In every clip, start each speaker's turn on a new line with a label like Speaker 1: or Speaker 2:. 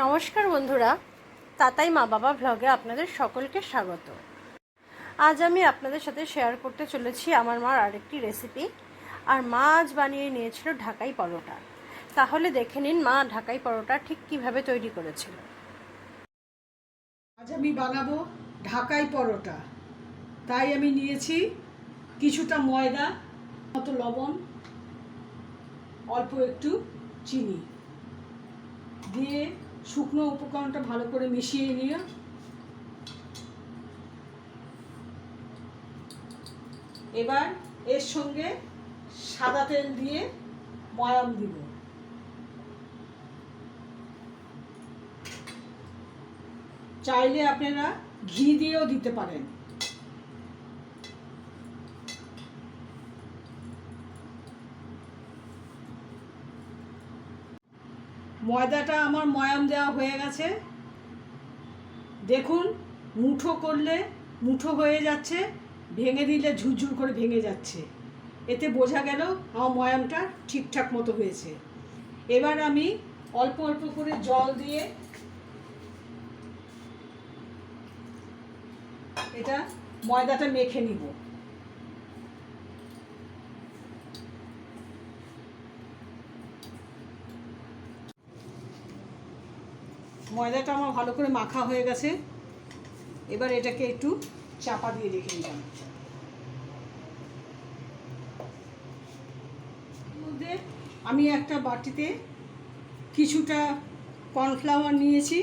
Speaker 1: নমস্কার বন্ধুরা, তাতাই মা বাবা ভ্লগে আপনাদের সকলকে স্বাগত। আজ আমি আপনাদের সাথে শেয়ার করতে চলেছি আমার মার আরেকটি রেসিপি আর মা আজ বানিয়ে নিয়েছিল ঢাকাই পরোটা। তাহলে দেখে নিন মা ঢাকাই পরোটা ঠিক কীভাবে তৈরি করেছিল।
Speaker 2: আজ আমি বানাবো ঢাকাই পরোটা। তাই আমি নিয়েছি কিছুটা ময়দা, মতো লবণ, অল্প একটু চিনি। দিয়ে শুকনো উপকরণটা ভালো করে মিশিয়ে নিয়ে এবার এর সঙ্গে সাদা তেল দিয়ে ময়াম দিব। চাইলে আপনারা ঘি দিয়েও দিতে পারেন। ময়দাটা আমার ময়াম দেওয়া হয়ে গেছে। দেখুন, মুঠো করলে মুঠো হয়ে যাচ্ছে, ভেঙে দিলে ঝুরঝুর করে ভেঙে যাচ্ছে। এতে বোঝা গেল আমার ময়ামটা ঠিকঠাক মতো হয়েছে। এবার আমি অল্প অল্প করে জল দিয়ে এটা ময়দাটা মেখে নিব। ময়দাটা আমার ভালো করে মাখা হয়ে গেছে। এবার এটাকে একটু চাপা দিয়ে রেখে এর মধ্যে আমি একটা বাটিতে কিছুটা কর্নফ্লাওয়ার নিয়েছি।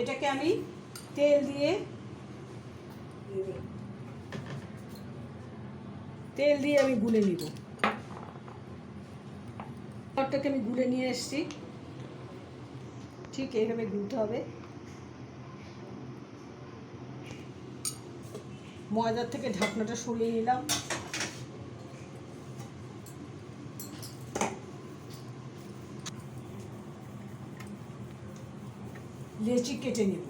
Speaker 2: এটাকে আমি তেল দিয়ে তেল দিয়ে আমি গুলে নিব। আমি গুলে নিয়ে এসেছি। ঠিক এইভাবে গুলতে হবে। ময়দার থেকে ঢাকনাটা সরিয়ে নিলাম। লেচি কেটে নেব।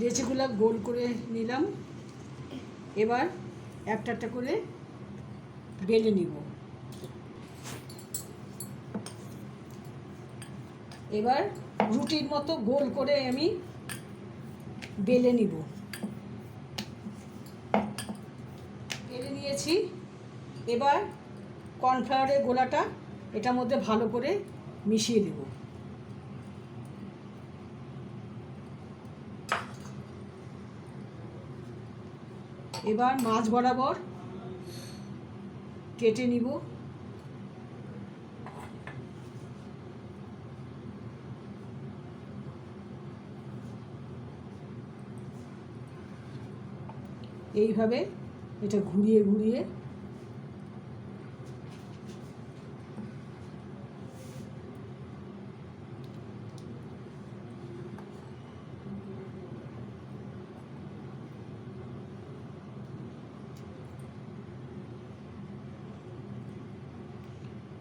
Speaker 2: লেচিগুলো গোল করে নিলাম। এবার একটা একটা করে বেলে নিব। এবার রুটির মতো গোল করে আমি বেলে নিব। বেলে নিয়েছি। এবার কর্নফ্লাওয়ারের গোলাটা এটার মধ্যে ভালো করে মিশিয়ে দেব। এবার মাছ বরাবর কেটে নিব। এইভাবে এটা ঘুরিয়ে ঘুরিয়ে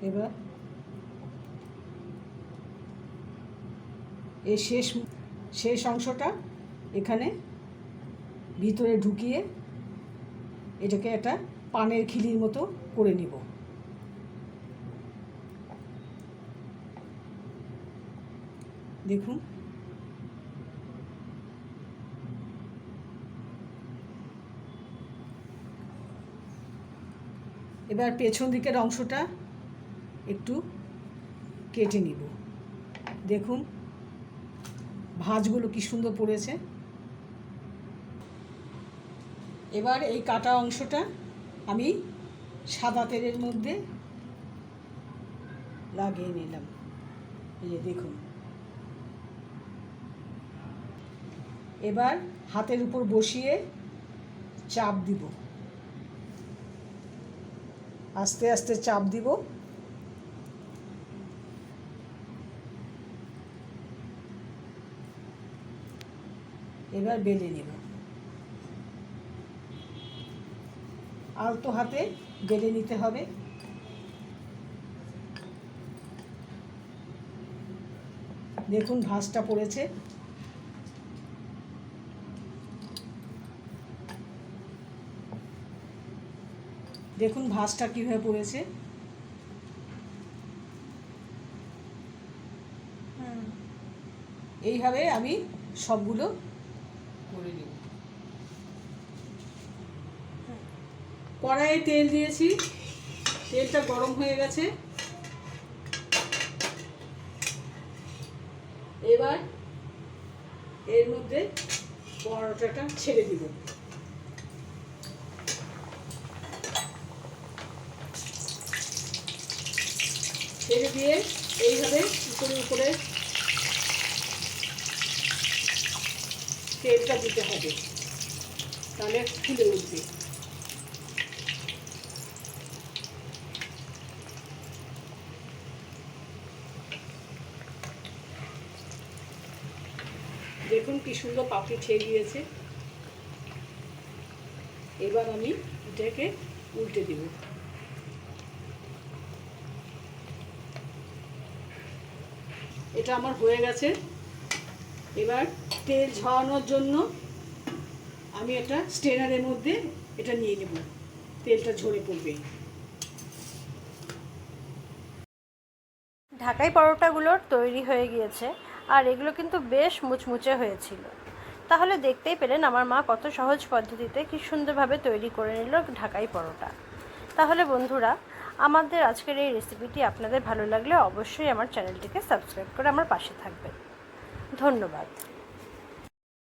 Speaker 2: এবার এই শেষ শেষ অংশটা এখানে ভিতরে ঢুকিয়ে এটাকে একটা পানের খিলির মতো করে নিব। দেখুন। এবার পেছন দিকের অংশটা একটু কেটে নিব। দেখুন, ভাঁজগুলো কি সুন্দর পড়েছে। এবার এই কাটা অংশটা আমি সাদা তেলের মধ্যে লাগিয়ে নিলাম। এই যে দেখুন। এবার হাতের উপর বসিয়ে চাপ দিব। আস্তে আস্তে চাপ দিব। এবার বেলে নেব আলতো হাতে বেলে নিতে হবে। দেখুন ভাঁজটা পড়েছে। দেখুন ভাঁজটা কীভাবে পড়েছে। এইভাবে আমি সবগুলো করে নেব কড়াইয়ে তেল দিয়েছি। তেলটা গরম হয়ে গেছে। এবার এর মধ্যে পরোটাটা ছেড়ে দিব। ছেড়ে দিয়ে এইভাবে উপরে উপরে তেলটা দিতে হবে। তাহলে ফুলে উঠবে। দেখুন কি সুন্দর পাপড়ি ছেয়ে গিয়েছে এবার আমি এটাকে উল্টে দিব। এটা আমার হয়ে গেছে। এবার তেল ঝরানোর জন্য আমি এটা স্টেনারের মধ্যে এটা নিয়ে নেব। তেলটা ঝরে পড়বে।
Speaker 1: ঢাকাই পরোটাগুলোর তৈরি হয়ে গিয়েছে। আর এগুলো কিন্তু বেশ মুচমুচে হয়েছিল। তাহলে দেখতেই পেলেন আমার মা কত সহজ পদ্ধতিতে কি সুন্দরভাবে তৈরি করে নিল ঢাকাই পরোটা। তাহলে বন্ধুরা, আমাদের আজকের এই রেসিপিটি আপনাদের ভালো লাগলে অবশ্যই আমার চ্যানেলটিকে সাবস্ক্রাইব করে আমার পাশে থাকবেন। ধন্যবাদ।